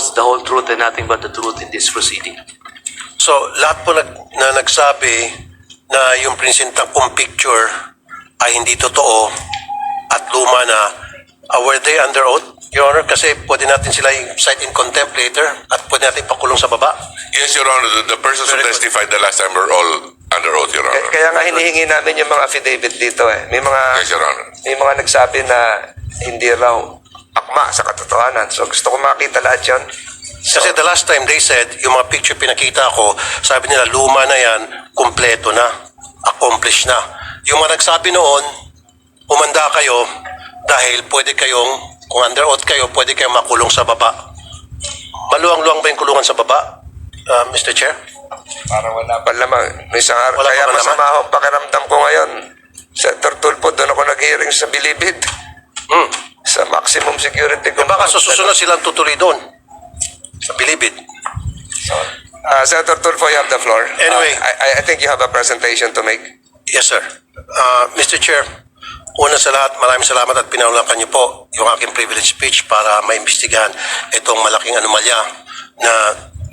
tell the whole truth, and nothing but the truth in this proceeding. So, lahat po nag, na nagsabi na yung prinsintang kong picture ay hindi totoo at luma na, uh, were they under oath, Your Honor? Kasi pwede natin sila cite in contempt later at pwede natin pakulong sa baba. Yes, Your Honor, the, the persons who Very good. testified the last time were all under oath, Your Honor. kaya nga hinihingi namin yung mga affidavit dito eh. May mga Yes, Your Honor. may mga nagsabi na hindi raw akma sa katotohanan. So gusto ko makita lahat yun. Kasi the last time they said, yung mga picture pinakita ko, sabi nila luma na yan, kumpleto na, accomplished na. Yung mga nagsabi noon, umanda kayo dahil pwede kayong, kung under oath kayo, pwede kayong makulong sa baba. Maluwang-luwang ba yung kulungan sa baba, uh, Mr. Chair? Para wala pa lamang. May isang araw. Wala Kaya pa masama ako ang pakiramdam ko ngayon. Senator Tulfo, doon ako nag-hearing sa Bilibid. Hmm. Sa maximum security Eh, baka susunod silang tutuloy doon. Sa Bilibid. Uh, Senator Tulfo, you have the floor. Anyway. Uh, I, I- I think you have a presentation to make. Yes, sir. Uh, Mr. Chair, una sa lahat, maraming salamat at pinaulangan niyo po yung aking privilege speech para maimbestigahan itong malaking anomalya na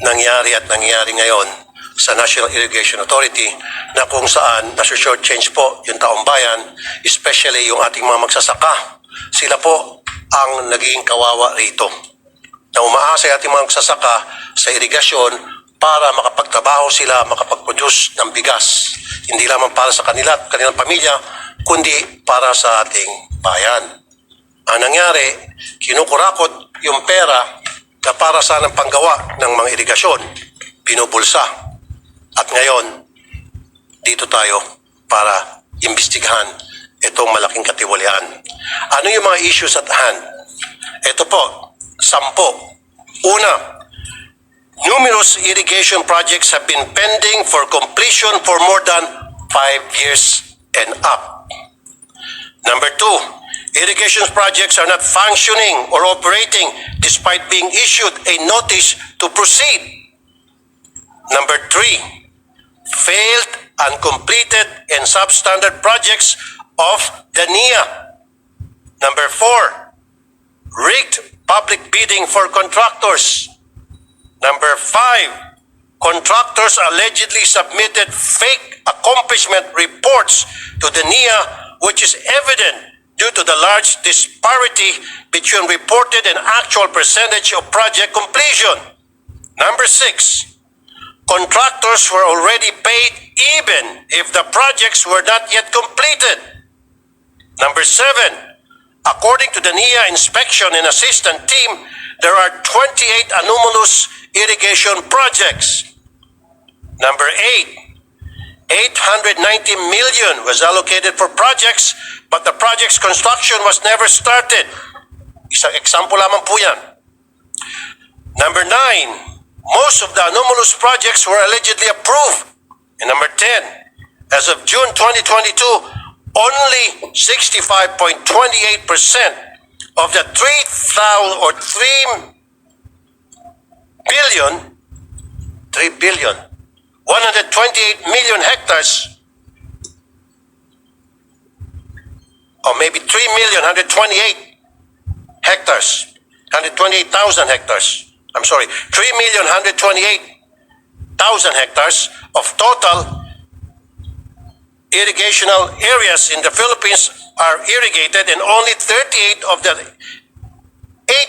nangyari at nangyari ngayon sa National Irrigation Authority na kung saan nasa-short change po yung taong bayan, especially yung ating mga magsasaka. Sila po ang naging kawawa rito na umaasa ating mga magsasaka sa irigasyon para makapagtrabaho sila, makapag-produce ng bigas. Hindi lamang para sa kanila at kanilang pamilya, kundi para sa ating bayan. Ang nangyari, kinukurakot yung pera na para sa ng panggawa ng mga irigasyon, binubulsa. At ngayon, dito tayo para imbestigahan itong malaking katiwalian. Ano yung mga issues at hand? Ito po, sampo. Una, numerous irrigation projects have been pending for completion for more than five years and up. Number two, irrigation projects are not functioning or operating despite being issued a notice to proceed. Number three, failed, uncompleted, and substandard projects of the NIA. Number four, rigged public bidding for contractors. Number five, contractors allegedly submitted fake accomplishment reports to the NIA, which is evident due to the large disparity between reported and actual percentage of project completion. Number six, contractors were already paid even if the projects were not yet completed. Number seven, according to the NIA inspection and assistant team, there are 28 anomalous irrigation projects. Number eight, 890 million was allocated for projects, but the project's construction was never started. Isang example lamang po yan. Number nine, most of the anomalous projects were allegedly approved. And number 10, as of June 2022, only 65.28% of the 3,000 or 3 billion, 3 billion, 128 million hectares, or maybe 3 million, 128 hectares, 128,000 hectares. I'm sorry, 3 million, 128,000 hectares of total irrigational areas in the Philippines are irrigated and only 38 of the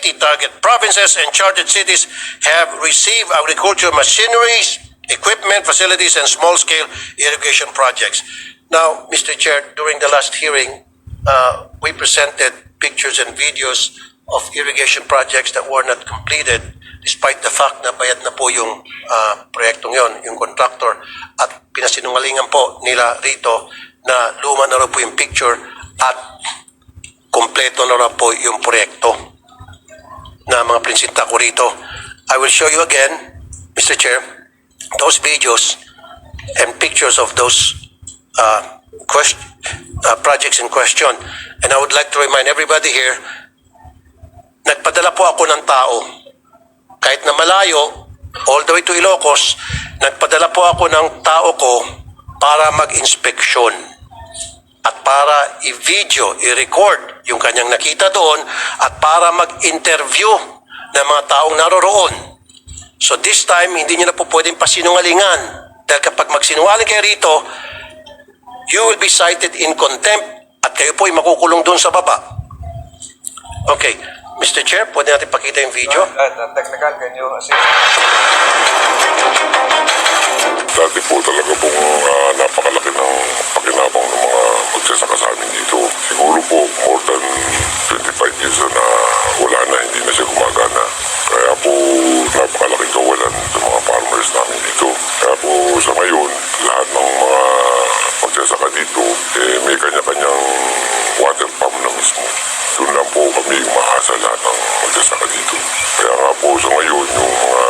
80 target provinces and chartered cities have received agricultural machineries, equipment, facilities, and small-scale irrigation projects. Now, Mr. Chair, during the last hearing, uh, we presented pictures and videos of irrigation projects that were not completed despite the fact na bayad na po yung uh, proyektong yon, yung contractor, at pinasinungalingan po nila rito na luma na raw po yung picture at kompleto na raw po yung proyekto na mga prinsinta ko rito. I will show you again, Mr. Chair, those videos and pictures of those uh, quest- uh, projects in question. And I would like to remind everybody here, nagpadala po ako ng tao. Kahit na malayo, all the way to Ilocos, nagpadala po ako ng tao ko para mag-inspeksyon at para i-video, i-record yung kanyang nakita doon at para mag-interview ng mga taong naroroon. So this time, hindi nyo na po pwedeng pasinungalingan. Dahil kapag magsinungaling kayo rito, you will be cited in contempt at kayo po ay makukulong doon sa baba. Okay. Mr. Chair, pwede natin pakita yung video? Uh, technical, can you assist? Dati po talaga pong ah, napakalaki ng pakinabang ng mga magsasaka sa amin dito. Siguro po more than 25 years na, na wala na, hindi na siya gumagana. Kaya po napakalaking kawalan ng mga farmers namin dito. Kaya po sa ngayon, lahat ng mga magsasaka dito, eh, may kanya-kanyang water pump na mismo. Doon lang po kami umaasa lahat ng magsasaka dito. Kaya nga po sa ngayon, yung mga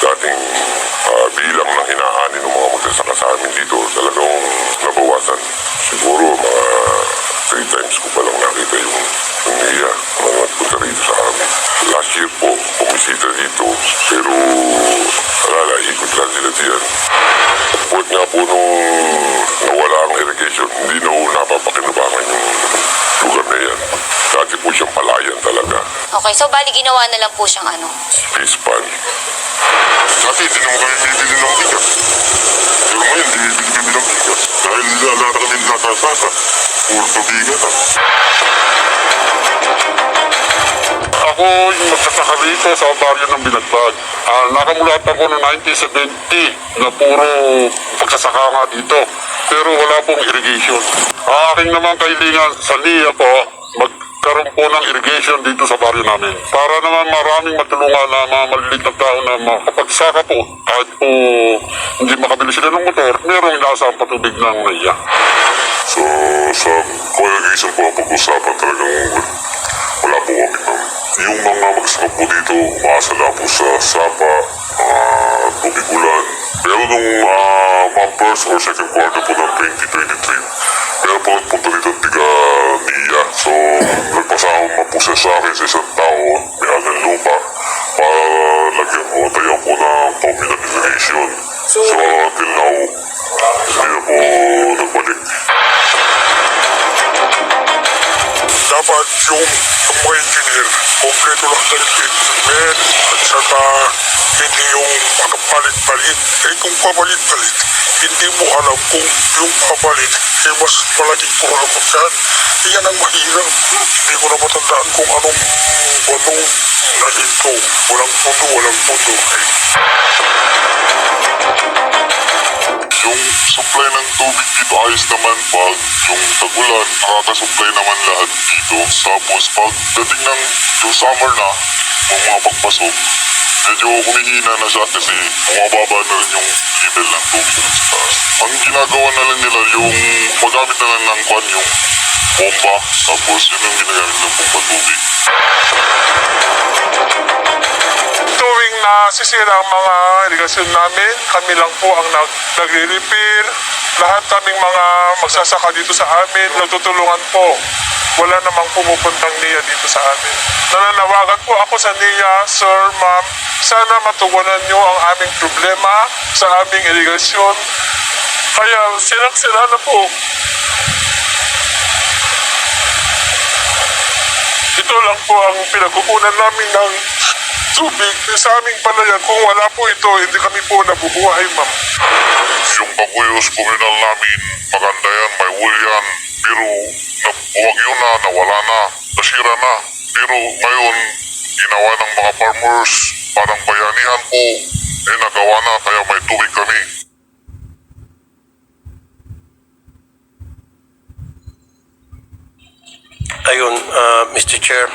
dating ah, bilang ng hinahani ng mga magsasaka sa amin dito talagang nabawasan. Siguro mga three times ko palang nakita yung, niya na nagpunta rito sa amin. Last year po, bumisita dito, pero lang sila diyan. Buat nga po nung nawala ang irrigation, hindi na ho napapakinabangan yung lugar na yan. Dati po siyang palayan talaga. Okay, so bali ginawa na lang po siyang ano. Face pan. Dati hindi naman kami bibili ng bigas. Pero ngayon, hindi bibili ng bigas. Dahil lahat kami nakasasa. Puro pabigat. Ako yung magsasaka rito sa baryo ng Binagbag. Ah, nakamulat ako noong 1970 na puro pagsasaka nga dito. Pero wala pong irrigation. Ang aking naman kailingan sa NIA po, magkaroon po ng irrigation dito sa baryo namin. Para naman maraming matulungan na mga maliliit na tao na makapagsaka po. Kahit po hindi makabili sila ng motor, merong inaasang patubig ng NIA. So, sa irrigation po ang pag-usapan talagang wala po kami ma'am. Yung mga magsaka po dito, umaasa lang po sa sapa, uh, tubig ulan. Pero nung uh, mga first or second quarter po ng 2023, pero po punta dito tiga niya. So, nagpasama siya sa akin sa isang tao, may agang lupa, para lagyan po, tayo po ng permanent irrigation. So, until now, hindi na po nagbalik. Dapat yung, yung mga engineer, kompleto lang sa equipment at saka hindi yung pagpapalit-palit. Eh kung papalit-palit, hindi mo alam kung yung papalit eh mas malaking kurapot yan. Eh, yan ang mahirap. Hindi ko na matandaan kung anong ano na ito. Walang pundo, walang pundo. Eh, Yung supply ng tubig dito ayos naman pag yung tagulan, nakakasupply naman lahat dito. Tapos pag dating ng yung summer na, yung mga pagpasok, medyo humihina na siya kasi bumababa na rin yung level ng tubig taas. Ang ginagawa na lang nila yung magamit na lang ng kwan yung bomba. Tapos yun yung ginagamit ng bomba tubig. Nasisira ang mga irigasyon namin, kami lang po ang nag nagre-repair. Lahat kaming mga magsasaka dito sa amin, nagtutulungan po. Wala namang pumupuntang niya dito sa amin. Nananawagan po ako sa niya, Sir, Ma'am, sana matugunan niyo ang aming problema sa aming irigasyon. Kaya sirang-sira na po. Ito lang po ang pinagkukunan namin ng tubig sa aming palayan. Kung wala po ito, hindi kami po nabubuhay, ma'am. Yung paguyos communal namin, maganda yan, may wool yan. Pero nabuwag yun na, nawala na, nasira na. Pero ngayon, ginawa ng mga farmers, parang bayanihan po, eh nagawa na, kaya may tubig kami. Ayun, uh, Mr. Chair,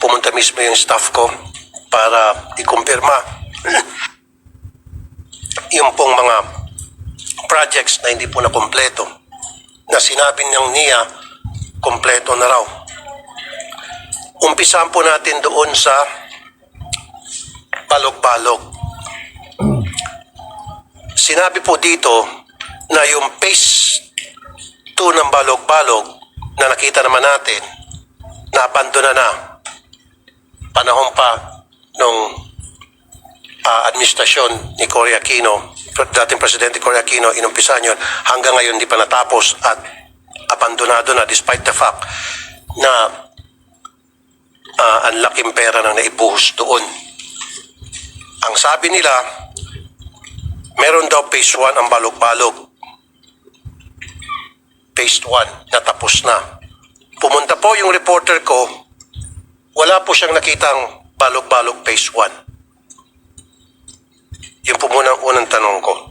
pumunta mismo yung staff ko para ikumpirma yung pong mga projects na hindi po na kompleto na sinabi niyang niya kompleto na raw. Umpisahan po natin doon sa balog-balog. Sinabi po dito na yung phase 2 ng balog-balog na nakita naman natin na abandona na panahon pa nung ah, administrasyon ni Cory Aquino, dating Presidente Cory Aquino, inumpisahan yun, hanggang ngayon hindi pa natapos at abandonado na despite the fact na ah, ang laking pera na naibuhos doon. Ang sabi nila, meron daw phase 1 ang balog-balog. Phase 1, natapos na. Pumunta po yung reporter ko, wala po siyang nakitang balog-balog phase 1. Yun po muna ang unang tanong ko.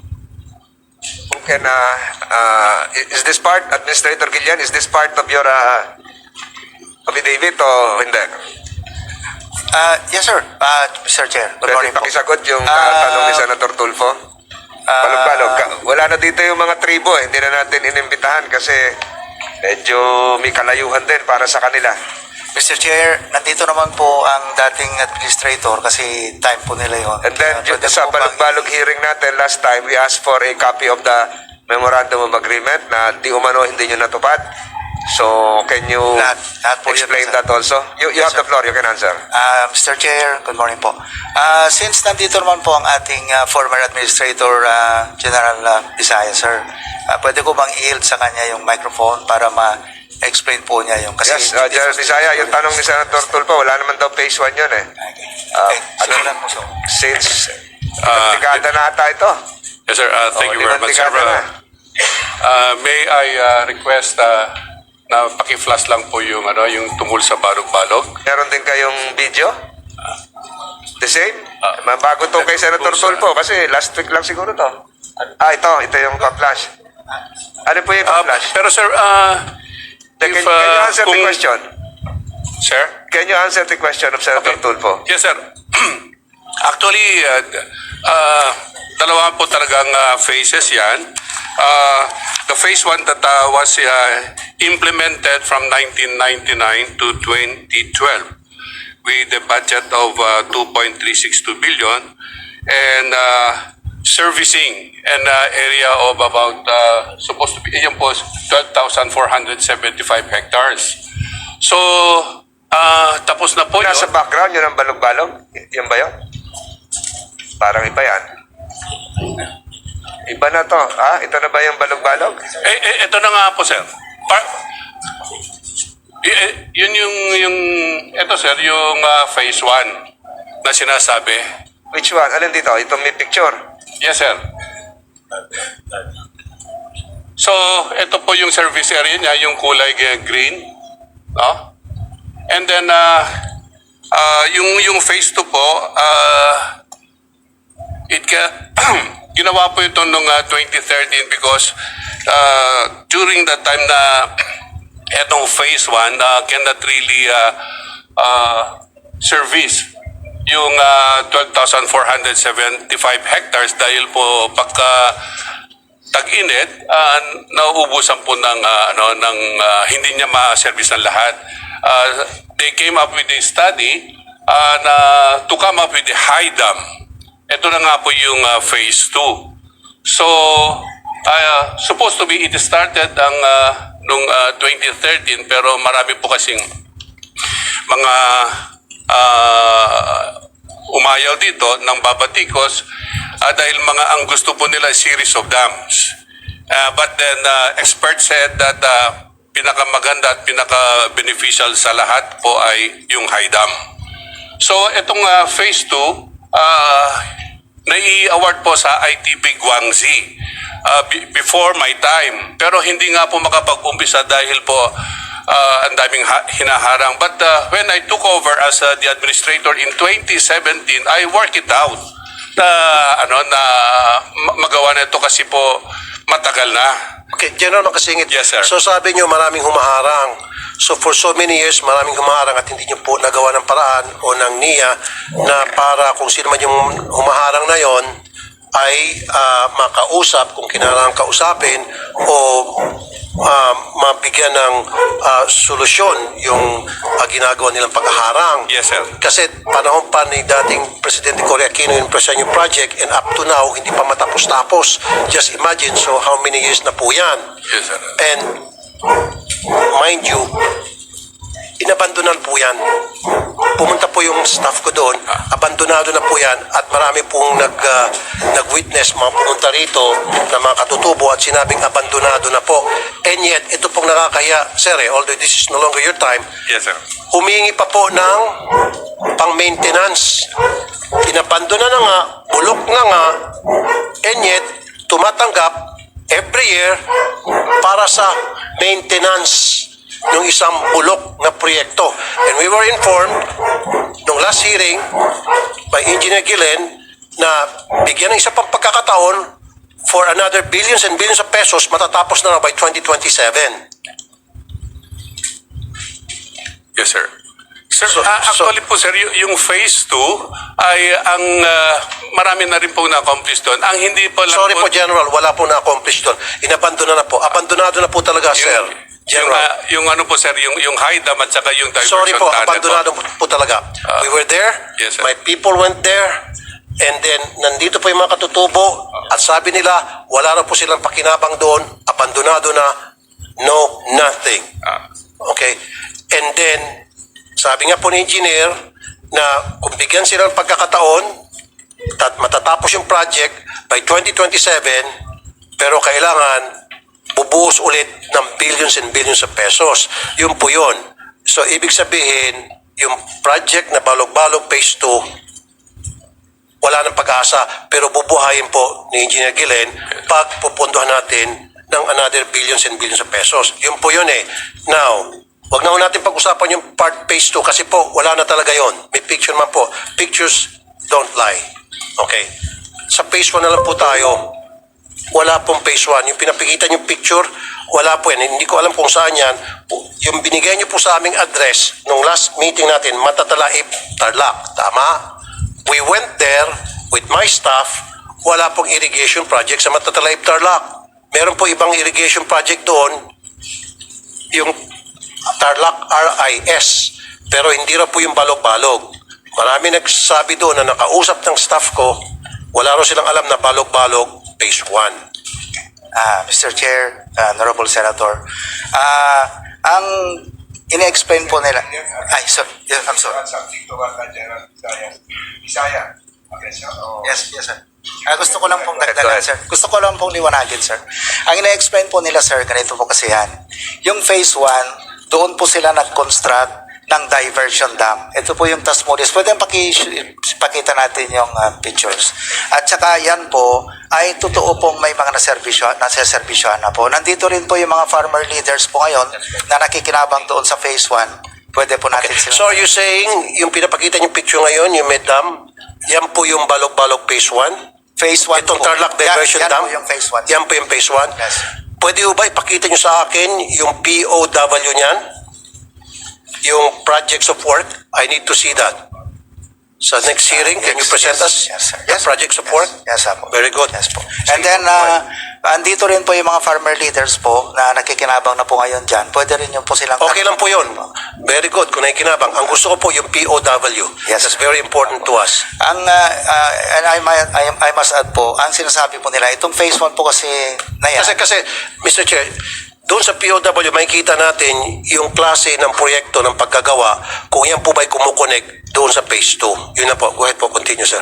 Okay na, uh, is this part, Administrator Gillian, is this part of your uh, affidavit o hindi? Uh, yes, sir. Uh, Mr. Chair. Good Pwede morning po. pakisagot yung Ah, tanong ni Senator Tulfo? Ah, Balog-balog. Ka- Wala na dito yung mga tribo eh. Hindi na natin inimbitahan kasi medyo may kalayuhan din para sa kanila. Mr. Chair, nandito naman po ang dating administrator kasi time po nila yon. And then, to sa balog-balog hearing natin last time, we asked for a copy of the Memorandum of Agreement na di umano hindi nyo natupad. So, can you Lahat- lahat po yun, explain sir. that also? You, you Yes, have the sir. floor, you can answer. Uh, Mr. Chair, good morning po. Uh, since nandito naman po ang ating uh, former administrator, uh, General uh, Bisaya, sir, uh, pwede ko bang i-yield sa kanya yung microphone para ma-explain po niya yung kasi... Yes, uh, General Bisaya, yung tanong ni Senator Tulfo, wala naman daw phase 1 yun eh. Okay. Okay. ano lang po, sir. Since, Ah, dekada na ata ito. Yes, sir. Uh, thank Oh, you very much, sir. na. Uh, uh, may I uh, request uh, na paki-flash lang po yung ano yung tungkol sa balog-balog. Meron din kayong video? The same? Ah. Mabago to kay Senator Tulfo, kasi last week lang siguro to. Ah, ito. Ito yung pa-flash. Ano po yung Uh, pa-flash? pero sir, uh, if, can you uh, answer the kung- question? Sir? Can you answer the question of Senator Tulfo? Yes, sir. Actually, uh, uh, dalawa po talagang uh, phases yan. Uh, the phase 1 that uh, was uh, implemented from 1999 to 2012 with a budget of uh, 2.362 billion and uh, servicing an uh, area of about uh, supposed to be yan po 12,475 hectares. So, uh, tapos na po Nasa yun. background yun ang balog-balog? Y- Yun ba yun? Parang iba yan. Iba na to. Ah, ito na ba yung balog-balog? Eh, eh, ito na nga po, sir. Par- eh, eh, yun yung, yung, ito sir, yung uh, phase 1 na sinasabi. Which one? Alin dito? Ito may picture. Yes, sir. So, ito po yung service area niya, yung kulay green. No? And then, uh, uh, yung, yung phase 2 po, uh, it ka, ginawa po ito noong uh, 2013 because uh, during the time na etong phase 1 uh, cannot really uh, uh, service yung uh, 12,475 hectares dahil po pagka tag-init, uh, nauubusan po ng, uh, ano, ng uh, hindi niya ma-service ng lahat. Uh, they came up with a study uh, na to come up with a high dam. Ito na nga po yung uh, phase 2. So, uh, supposed to be it started ang uh, nung uh, 2013 pero marami po kasing mga uh, umayaw dito ng babatikos uh, dahil mga ang gusto po nila series of dams. Uh, but then uh, experts said that uh, pinakamaganda at pinaka-beneficial sa lahat po ay yung high dam. So itong uh, phase 2, uh, nai-award po sa ITP Guangxi uh, be- before my time. Pero hindi nga po makapag-umpisa dahil po uh, ang daming ha- hinaharang. But uh, when I took over as uh, the administrator in 2017, I worked it out na ano na ma- magawa na ito kasi po matagal na. Okay, General Makasingit. Yes, sir. So sabi nyo maraming humaharang. So for so many years, maraming humaharang at hindi nyo po nagawa ng paraan o ng niya na para kung sino man yung humaharang na yon ay ah, makausap kung kinarang kausapin o ah, mabigyan ng ah, solusyon yung ah, ginagawa nilang paghaharang. Yes, sir. Kasi panahon pa ni dating Presidente Cory Aquino yung Presidente project and up to now, hindi pa matapos-tapos. Just imagine, so how many years na po yan? Yes, sir. And mind you, inabandonan po yan. Pumunta po yung staff ko doon, abandonado na po yan at marami pong nag, ah, nag-witness mga pumunta rito na mga katutubo at sinabing abandonado na po. And yet, ito pong nakakaya, sir, eh, although this is no longer your time, Yes, sir. humingi pa po ng pang-maintenance. Pinabandona na nga, bulok na nga, and yet, tumatanggap every year para sa maintenance ng isang bulok na proyekto. And we were informed nung last hearing by Engineer Gillen na bigyan ng isa pang pagkakataon for another billions and billions of pesos matatapos na na by 2027. Yes, sir. Sir, So- so- actually po, sir, yung phase 2 ay ang ah, marami na rin po na-accomplish doon. Ang hindi po lang Sorry po, General, wala po na-accomplish doon. Inabandona na po. Abandonado na po talaga, sir. Yung, yung, General. ah, yung ano po, sir, yung, yung high dam at saka yung diversion Sorry po, tunnel abandonado po, po talaga. Ah. we were there. Yes, sir. My people went there. And then, nandito po yung mga katutubo. At sabi nila, wala na po silang pakinabang doon. Abandonado na. No, nothing. Ah. Okay? And then, sabi nga po ni engineer na kung bigyan sila ng pagkakataon at matatapos yung project by 2027, pero kailangan bubuhos ulit ng billions and billions of pesos. Yun po yun. So, ibig sabihin, yung project na Balog-Balog Phase 2, wala ng pag-asa, pero bubuhayin po ni Engineer Gilen pag pupunduhan natin ng another billions and billions of pesos. Yun po yun eh. Now, wag na natin pag-usapan yung part phase 2 kasi po wala na talaga yon. May picture man po. Pictures don't lie. Okay. Sa phase 1 na lang po tayo. Wala pong phase 1. Yung pinapikita yung picture, wala po yan. Hindi ko alam kung saan yan. Yung binigay niyo po sa aming address nung last meeting natin, Matatalaib, Tarlac. Tama? We went there with my staff. Wala pong irrigation project sa Matatalaib, Tarlac. Meron po ibang irrigation project doon, yung Tarlac RIS. Pero hindi raw po yung balog-balog. Marami nagsabi doon na nakausap ng staff ko, wala raw silang alam na balog-balog phase 1. Ah, Mr. Chair, uh, Honorable Senator, ah, ang ine-explain po nila, ay, sorry, yeah, I'm sorry. Bisaya. Yes, yes, sir. Ah, gusto ko lang pong dagdagan, sir. Gusto ko lang pong liwanagin, sir. Ang ina-explain po nila, sir, ganito po kasi yan. Yung phase 1, doon po sila nag-construct ng diversion dam. Ito po yung Tasmodius. Pwede paki pakita natin yung ah, pictures. At saka yan po ay totoo pong may mga naservisyo, naseservisyohan na po. Nandito rin po yung mga farmer leaders po ngayon na nakikinabang doon sa phase 1. Pwede po natin sila. So are you saying, yung pinapakita yung picture ngayon, yung Medam, yan po yung balog-balog phase 1? phase 1 Itong Tarlac Diversion yan, yan Dam? po yung phase 1. Yan po yung phase 1? Yes. Pwede ba ipakita nyo sa akin yung POW niyan? Yung projects of work? I need to see that. Sa next hearing, can you present yes, us yes, sir. the Yes, projects of yes, work? Yes, sir po. Very good. Yes po. And then, uh, andito rin po yung mga farmer leaders po na nakikinabang na po ngayon dyan. Pwede rin yung po silang... Okay lang po yun. Very good. Kung nakikinabang. Ang gusto ko po yung POW. Yes. That's very important to us. Ang, uh, uh, and I, might, I, I must add po, ang sinasabi po nila, itong phase 1 po kasi na yan. Kasi, kasi, Mr. Chair, doon sa POW, makikita natin yung klase ng proyekto ng pagkagawa kung yan po ba'y kumukonek doon sa phase 2. Yun na po. Go ahead po. Continue, sir.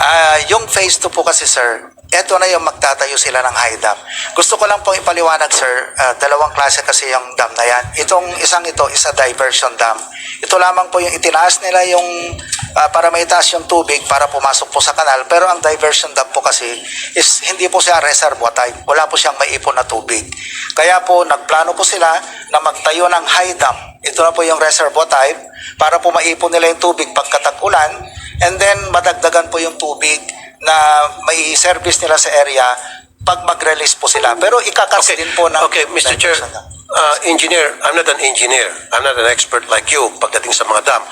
Ah, yung phase 2 po kasi sir, eto na yung magtatayo sila ng high dam. Gusto ko lang pong ipaliwanag sir, ah, dalawang klase kasi yung dam na yan. Itong isang ito is a diversion dam. Ito lamang po yung itinaas nila yung ah, para maitaas yung tubig para pumasok po sa kanal. Pero ang diversion dam po kasi is hindi po siya reservoir type. Wala po siyang maipon na tubig. Kaya po nagplano po sila na magtayo ng high dam. Ito na po yung reservoir type para po maipon nila yung tubig pagkatag-ulan and then madagdagan po yung tubig na may service nila sa area pag mag-release po sila. Pero ikakas din po ng Okay, Mr. Chair, uh, engineer, I'm not an engineer. I'm not an expert like you pagdating sa mga dam.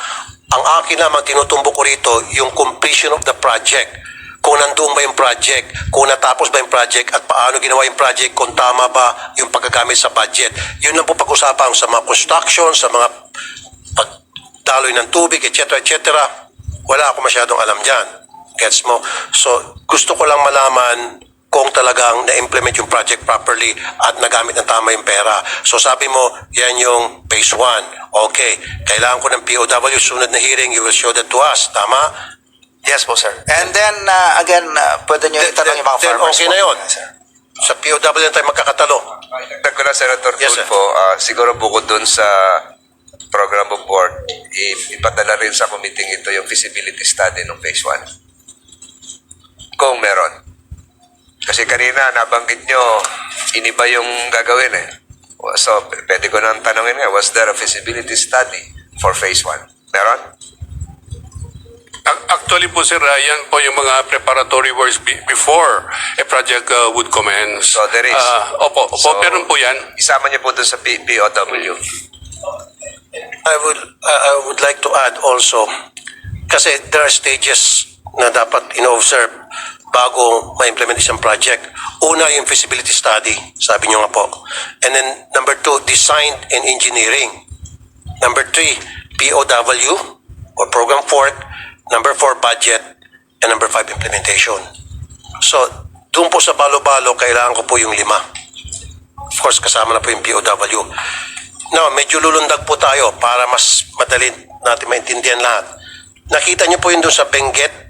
Ang akin lamang tinutumbok ko rito yung completion of the project. Kung nandoon ba yung project, kung natapos ba yung project, at paano ginawa yung project, kung tama ba yung paggagamit sa budget. Yun lang po pag-usapan sa mga construction, sa mga pagdaloy ng tubig, etc. etc. Wala ako masyadong alam dyan. Gets mo? So, gusto ko lang malaman kung talagang na-implement yung project properly at nagamit ng tama yung pera. So sabi mo, yan yung phase 1. Okay, kailangan ko ng POW, sunod na hearing, you will show that to us. Tama? Yes po, sir. And then, uh, again, uh, pwede nyo Then- itanong yung mga then farmers okay po. na yun. Sir. Sa POW na tayo magkakatalo. Dagdag ko lang, Senator Yes, sir. Tulfo, ah, siguro bukod dun sa program of board, i- ipadala rin sa committee ito yung feasibility study ng phase 1. Kung meron. Kasi kanina nabanggit nyo, iniba yung gagawin eh. So, pwede ko nang tanongin nga, was there a feasibility study for phase 1? Meron? Ac- Actually po sir, uh, yan po yung mga preparatory works be- before a project uh, would commence. So, there is. Ah, opo, opo, So, meron po yan. Isama niyo po dun sa POW. I would I- I would like to add also kasi there are stages na dapat in-observe bago ma-implement isang project. Una, yung feasibility study, sabi nyo nga po. And then, number two, design and engineering. Number three, POW or program work. Number four, budget. And number five, implementation. So, doon po sa balo-balo, kailangan ko po yung lima. Of course, kasama na po yung POW. Now, medyo lulundag po tayo para mas madali natin maintindihan lahat. Nakita niyo po yun doon sa Benguet.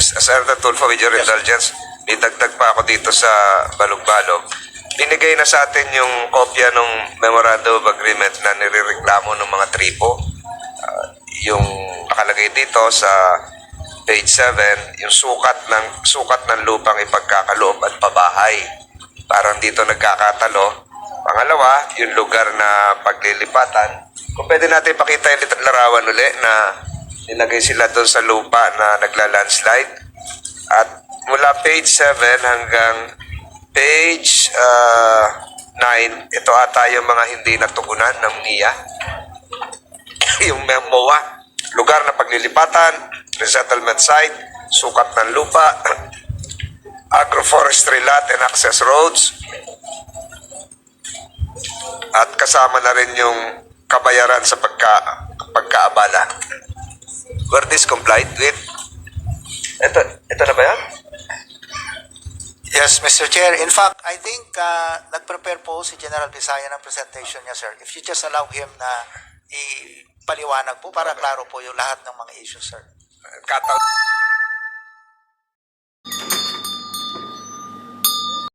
Senator Tulfo, with your indulgence, may dagdag pa ako dito sa balog-balog. Binigay na sa atin yung kopya ng Memorandum of Agreement na nirereklamo ng mga tripo. Ah, yung nakalagay dito sa page 7, yung sukat ng sukat ng lupang ipagkakaloob at pabahay. Parang dito nagkakatalo. Pangalawa, yung lugar na paglilipatan. Kung pwede natin pakita yung larawan uli na nilagay sila doon sa lupa na nagla-landslide. At mula page 7 hanggang page uh, 9, ito ata yung mga hindi natugunan ng NIA. yung MOA, lugar na paglilipatan, resettlement site, sukat ng lupa, agroforestry lot and access roads, at kasama na rin yung kabayaran sa pagka, pagkaabala. Were this complied with? Ito, ito na ba yan? Yes, Mr. Chair. In fact, I think uh, nag-prepare po si General Bisaya ng presentation niya, sir. If you just allow him na ipaliwanag po para klaro po yung lahat ng mga issues, sir. Kataon.